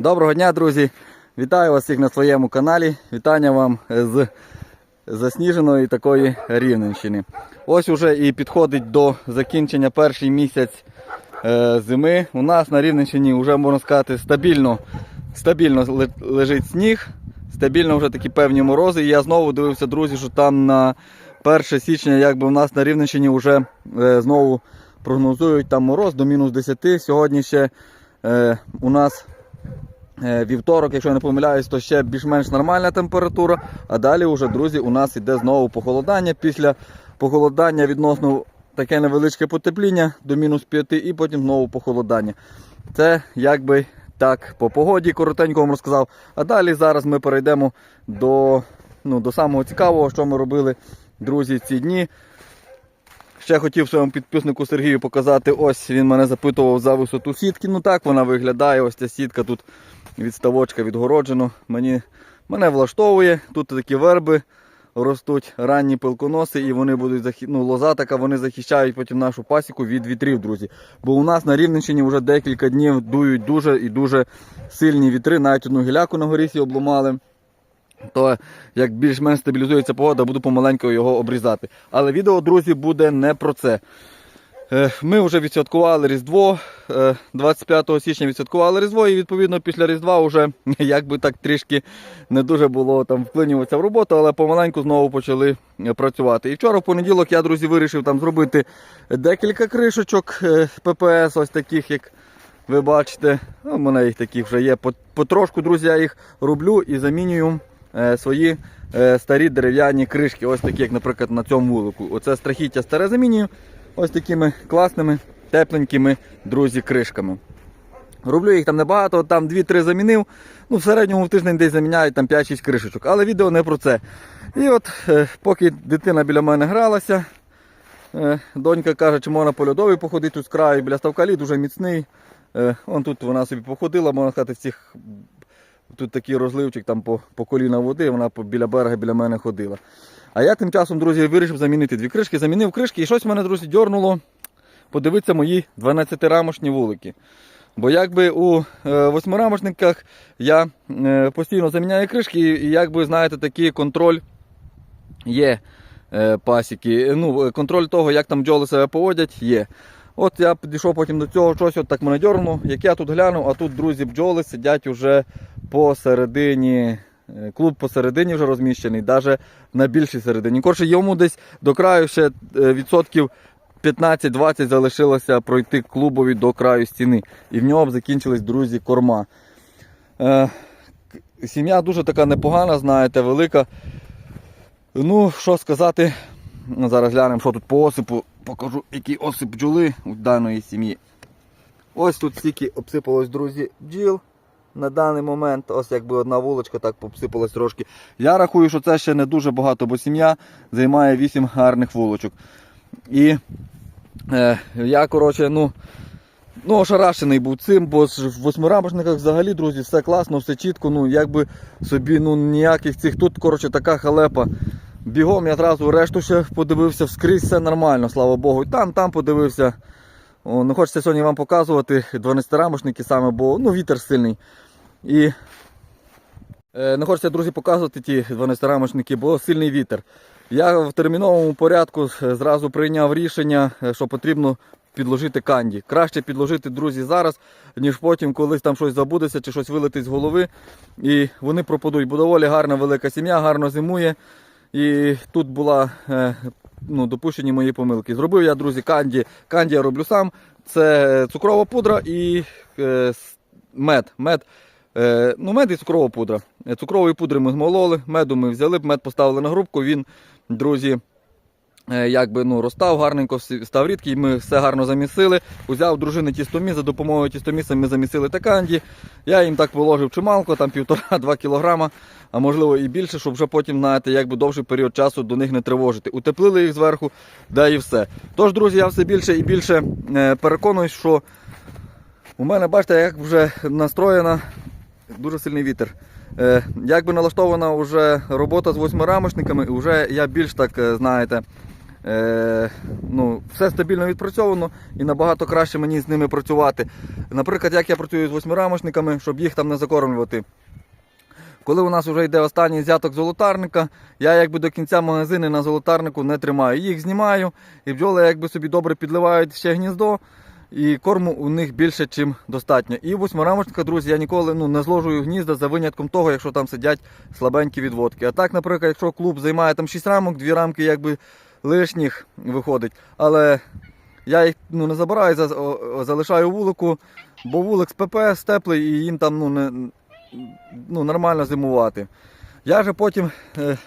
Доброго дня, друзі! Вітаю вас всіх на своєму каналі. Вітання вам з засніженої такої Рівненщини. Ось уже і підходить до закінчення перший місяць е, зими. У нас на Рівненщині вже можна сказати стабільно, стабільно лежить сніг, стабільно вже такі певні морози. І я знову дивився, друзі, що там на 1 січня, якби у нас на Рівненщині вже е, знову прогнозують там мороз до мінус 10. Сьогодні ще е, у нас Вівторок, якщо я не помиляюсь, то ще більш-менш нормальна температура. А далі, вже, друзі, у нас іде знову похолодання. Після похолодання відносно таке невеличке потепління до мінус 5 і потім знову похолодання. Це якби так по погоді коротенько вам розказав. А далі зараз ми перейдемо до, ну, до самого цікавого, що ми робили, друзі, ці дні. Ще хотів своєму підписнику Сергію показати. Ось він мене запитував за висоту сітки. Ну так вона виглядає. Ось ця сітка тут відставочка відгороджено. Мені, мене влаштовує. Тут такі верби ростуть, ранні пилконоси, і вони будуть захи... ну, лоза така, вони захищають потім нашу пасіку від вітрів, друзі. Бо у нас на Рівненщині вже декілька днів дують дуже і дуже сильні вітри. Навіть одну гіляку на горісі обломали то як більш-менш стабілізується погода, буду помаленьку його обрізати. Але відео, друзі, буде не про це. Е, Ми вже відсвяткували Різдво. е, 25 січня відсвяткували Різдво, і відповідно після Різдва вже якби так трішки не дуже було там вклинюватися в роботу, але помаленьку знову почали е, працювати. І вчора в понеділок я, друзі, вирішив там зробити декілька кришечок е, ППС, ось таких, як ви бачите. Ну, У мене їх таких вже є. По- Потрошку, друзі, я їх роблю і замінюю е, свої е, старі дерев'яні кришки. Ось такі, як, наприклад, на цьому вулику. Оце страхіття старе замінюю. Ось такими класними, тепленькими, друзі, кришками. Роблю їх там небагато, там 2-3 замінив. Ну, в середньому в тиждень десь заміняють там 5-6 кришечок. Але відео не про це. І от, е, поки дитина біля мене гралася, е, донька каже, чи можна по льодовій походити з краю біля ставка лід, дуже міцний. Е, Вон тут вона собі походила, можна сказати, в цих тут такий розливчик там по, по коліна води, вона біля берега біля мене ходила. А я тим часом, друзі, вирішив замінити дві кришки, замінив кришки, і щось мене, друзі, дьорнуло подивитися мої 12-рамошні вулики. Бо якби у е, восьмирамошниках я е, постійно заміняю кришки, і, якби, знаєте, такий контроль є е, пасіки. Ну, контроль того, як там бджоли себе поводять, є. От я підійшов потім до цього щось, от так мене дьорнуло. Як я тут глянув, а тут, друзі, бджоли сидять уже посередині. е, Клуб посередині вже розміщений, навіть на більшій середині. Коротше, йому десь до краю ще е, відсотків 15-20 залишилося пройти клубові до краю стіни. І в нього б закінчились, друзі, корма. Е, сім'я дуже така непогана, знаєте, велика. Ну, що сказати, зараз глянемо, що тут по осипу. Покажу, який осип бджоли у даної сім'ї. Ось тут стільки обсипалось, друзі, бджіл на даний момент. Ось якби одна вулочка так обсипалась трошки. Я рахую, що це ще не дуже багато, бо сім'я займає 8 гарних вулочок. І е, я, коротше, ну. Ну, ошарашений був цим, бо в восьмирамошниках взагалі, друзі, все класно, все чітко, ну якби собі ну ніяких цих. Тут, коротше, така халепа. Бігом я одразу решту ще подивився, вскрізь все нормально, слава Богу. Там, там подивився. О, не хочеться сьогодні вам показувати 12-рамошники саме, бо ну, вітер сильний. І е, не хочеться, друзі, показувати ті 12-рамошники, бо сильний вітер. Я в терміновому порядку зразу прийняв рішення, е, що потрібно підложити канді. Краще підложити, друзі, зараз, ніж потім колись там щось забудеться чи щось вилетить з голови. І вони пропадуть. Бо доволі гарна велика сім'я, гарно зимує. І тут була е, ну, допущені мої помилки. Зробив я, друзі, канді. Канді я роблю сам. Це цукрова пудра і е, мед. мед. Е, ну, мед і цукрова пудра. Е, Цукрової пудри ми змололи, меду ми взяли, мед поставили на грубку. Він, друзі, е, якби ну, розстав гарненько, став рідкий, ми все гарно замісили. Узяв дружини тістоміс, за допомогою тістоміса ми замісили таканді. Я їм так положив чималко, там півтора-два кілограма, а можливо і більше, щоб вже потім, знаєте, якби довший період часу до них не тривожити. Утеплили їх зверху, да і все. Тож, друзі, я все більше і більше е, переконуюсь, що у мене, бачите, як вже настроєна дуже сильний вітер. Е, якби налаштована вже робота з восьмирамочниками, вже я більш так, е, знаєте, Е, ну, все стабільно відпрацьовано і набагато краще мені з ними працювати. Наприклад, як я працюю з восьмирамочниками, щоб їх там не закормлювати. Коли у нас вже йде останній зяток золотарника, я якби до кінця магазини на золотарнику не тримаю. Їх знімаю, і бджоли якби собі добре підливають ще гніздо, і корму у них більше, чим достатньо. І восьмирамочника, друзі, я ніколи ну, не зложую гнізда за винятком того, якщо там сидять слабенькі відводки. А так, наприклад, якщо клуб займає там 6 рамок, 2 рамки якби лишніх виходить. Але я їх ну, не забираю, залишаю вулику, бо вулик з ППС теплий і їм там ну, не, ну, нормально зимувати. Я же потім. Е,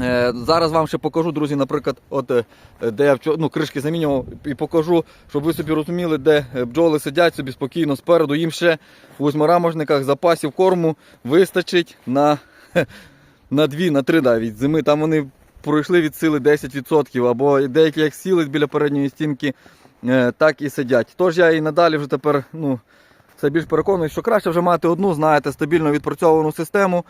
е, зараз вам ще покажу, друзі, наприклад, от, е, де я ну, кришки замінював і покажу, щоб ви собі розуміли, де е, бджоли сидять собі спокійно спереду. Їм ще у восьмирамочниках запасів корму вистачить на, на 2, на 3 навіть зими. Там вони пройшли від сили 10%, або деякі як сіли біля передньої стінки, е, так і сидять. Тож я і надалі вже тепер ну, все більш переконаний, що краще вже мати одну, знаєте, стабільно відпрацьовану систему.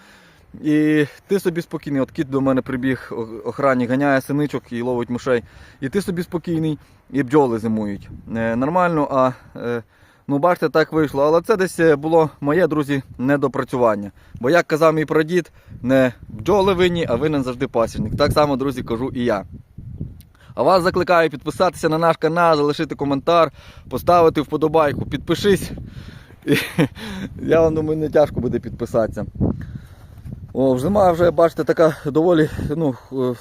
І ти собі спокійний. От кіт до мене прибіг, охранник ганяє синичок і ловить мишей. І ти собі спокійний, і бджоли зимують. Е, нормально, а е, ну бачите, так вийшло. Але це десь е, було моє, друзі, недопрацювання. Бо як казав мій прадід, не бджоли винні, а винен завжди пасічник. Так само, друзі, кажу і я. А вас закликаю підписатися на наш канал, залишити коментар, поставити вподобайку, підпишись. Я вам думаю, не тяжко буде підписатися. О, зима вже, бачите, така доволі ну, е,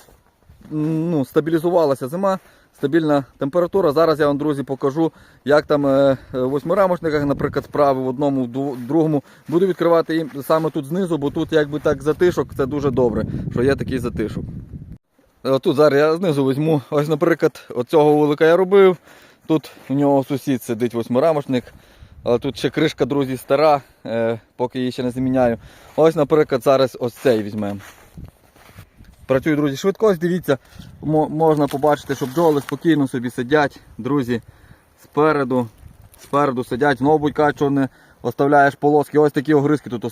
ну, стабілізувалася зима, стабільна температура. Зараз я вам, друзі, покажу, як там е, в восьмирамочниках, наприклад, справи в одному, в другому. Буду відкривати їм саме тут знизу, бо тут якби так затишок, це дуже добре, що є такий затишок. Е, Тут зараз я знизу візьму. Ось, наприклад, оцього вулика я робив. Тут у нього сусід сидить восьмирамочник. Але тут ще кришка, друзі, стара, е, поки її ще не заміняю. Ось, наприклад, зараз ось цей візьмемо. Працюю, друзі, швидко, ось дивіться, можна побачити, що бджоли спокійно собі сидять, друзі, спереду, спереду сидять. Знову будь кажуть, що не оставляєш полоски. Ось такі огризки тут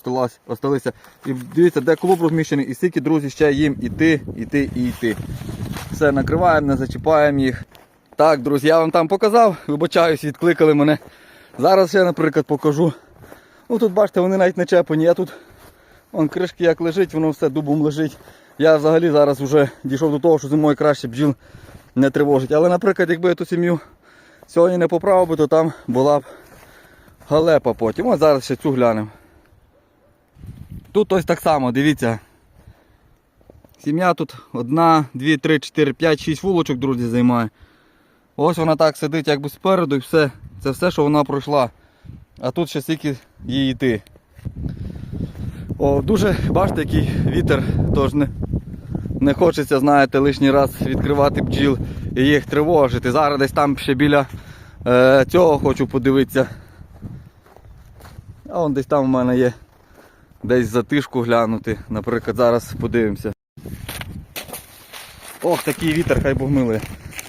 осталися. І дивіться, де клуб розміщений, і скільки, друзі, ще їм іти, іти і йти. Все, накриваємо, не зачіпаємо їх. Так, друзі, я вам там показав, вибачаюсь, відкликали мене. Зараз ще, наприклад, покажу. Ну тут бачите, вони навіть не чепані. Я тут вон кришки як лежить, воно все дубом лежить. Я взагалі зараз вже дійшов до того, що зимою краще бджіл не тривожить. Але, наприклад, якби я ту сім'ю сьогодні не поправив би, то там була б галепа потім. Ось зараз ще цю глянемо. Тут ось так само, дивіться. Сім'я тут одна, дві, три, чотири, п'ять, шість вулочок, друзі, займає. Ось вона так сидить якби спереду і все. Це все, що вона пройшла. А тут ще стільки їй йти. О, дуже бачите, який вітер, тож не, не хочеться, знаєте, лишній раз відкривати бджіл і їх тривожити. Зараз десь там ще біля е, цього хочу подивитися. А вон десь там у мене є десь затишку глянути. Наприклад, зараз подивимося. Ох, такий вітер, хай Бог милує.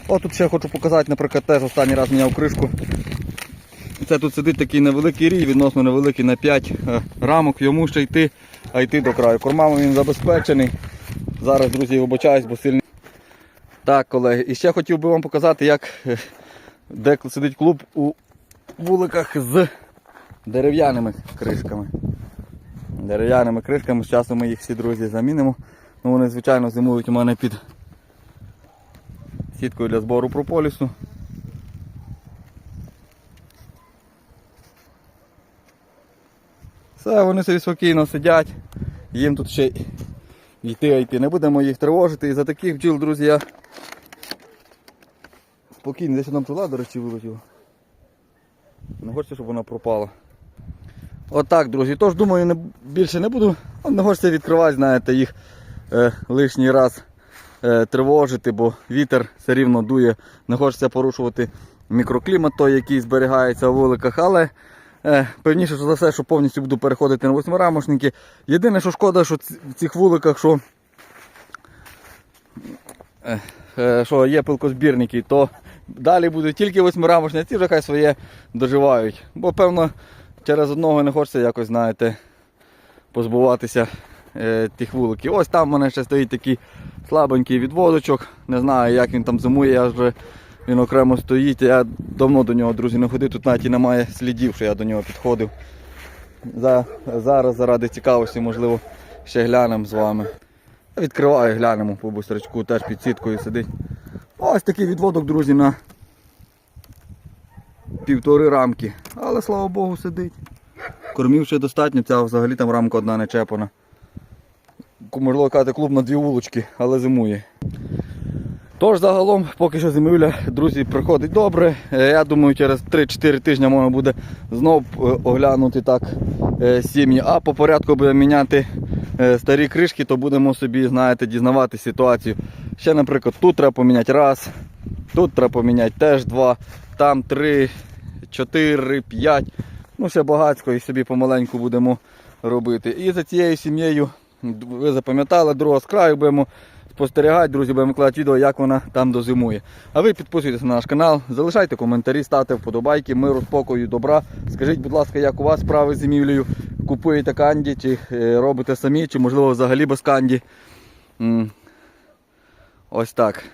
О, тут ще хочу показати, наприклад, теж останній раз міняв кришку. Це тут сидить такий невеликий рій, відносно невеликий на 5 е, рамок, йому ще йти, а йти до краю. Кормами він забезпечений. Зараз, друзі, вибачаюсь, бо сильний. Так, колеги, і ще хотів би вам показати, як е, де сидить клуб у вуликах з дерев'яними кришками. Дерев'яними кришками, з часом ми їх всі друзі замінимо. Ну, вони, звичайно, зимують у мене під сіткою для збору прополісу. Все, вони собі спокійно сидять. Їм тут ще йти, йти. Не будемо їх тривожити. І за таких бджіл, друзі, я спокійно, десь там пчола, до речі, вилетіла. Не хочеться, щоб вона пропала. Отак, друзі. Тож, думаю, не, більше не буду. Не хочеться відкривати, знаєте, їх е, лишній раз е, тривожити, бо вітер все рівно дує. Не хочеться порушувати мікроклімат той, який зберігається у вуликах, але певніше за все, що повністю буду переходити на восьмирамошники. Єдине, що шкода, що в цих вуликах, що, е, е, що є пилкозбірники, то далі будуть тільки восьмирамошні, ці вже хай своє доживають. Бо певно через одного не хочеться якось, знаєте, позбуватися е, тих вуликів. Ось там в мене ще стоїть такий слабенький відводочок. Не знаю, як він там зимує, я вже він окремо стоїть. Я давно до нього, друзі, не ходив. Тут навіть і немає слідів, що я до нього підходив. За, зараз заради цікавості, можливо, ще глянемо з вами. Відкриваю, глянемо по бустрачку, теж під сіткою сидить. Ось такий відводок, друзі, на півтори рамки. Але слава Богу, сидить. Кормів ще достатньо, ця взагалі там рамка одна не чепана. Можливо казати клуб на дві вулочки, але зимує. Тож загалом, поки що зимівля, друзі, проходить добре. Е, Я думаю, через 3-4 тижні можна буде знов е, оглянути так е, сім'ї. А по порядку будемо міняти старі кришки, то будемо собі, знаєте, дізнавати ситуацію. Ще, наприклад, тут треба поміняти раз, тут треба поміняти теж два, там три, чотири, п'ять. Ну, ще багатько і собі помаленьку будемо робити. І за цією сім'єю, ви запам'ятали, другого з краю будемо спостерігати, друзі, будемо викладати відео, як вона там дозимує. А ви підписуйтесь на наш канал, залишайте коментарі, ставте вподобайки, миру, спокою, добра. Скажіть, будь ласка, як у вас справи з зимівлею? Купуєте канді, чи е, робите самі, чи можливо взагалі без канді. Ось так.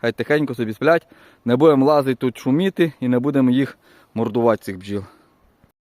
Хай тихенько собі сплять. Не будемо лазити тут шуміти і не будемо їх мордувати цих бджіл.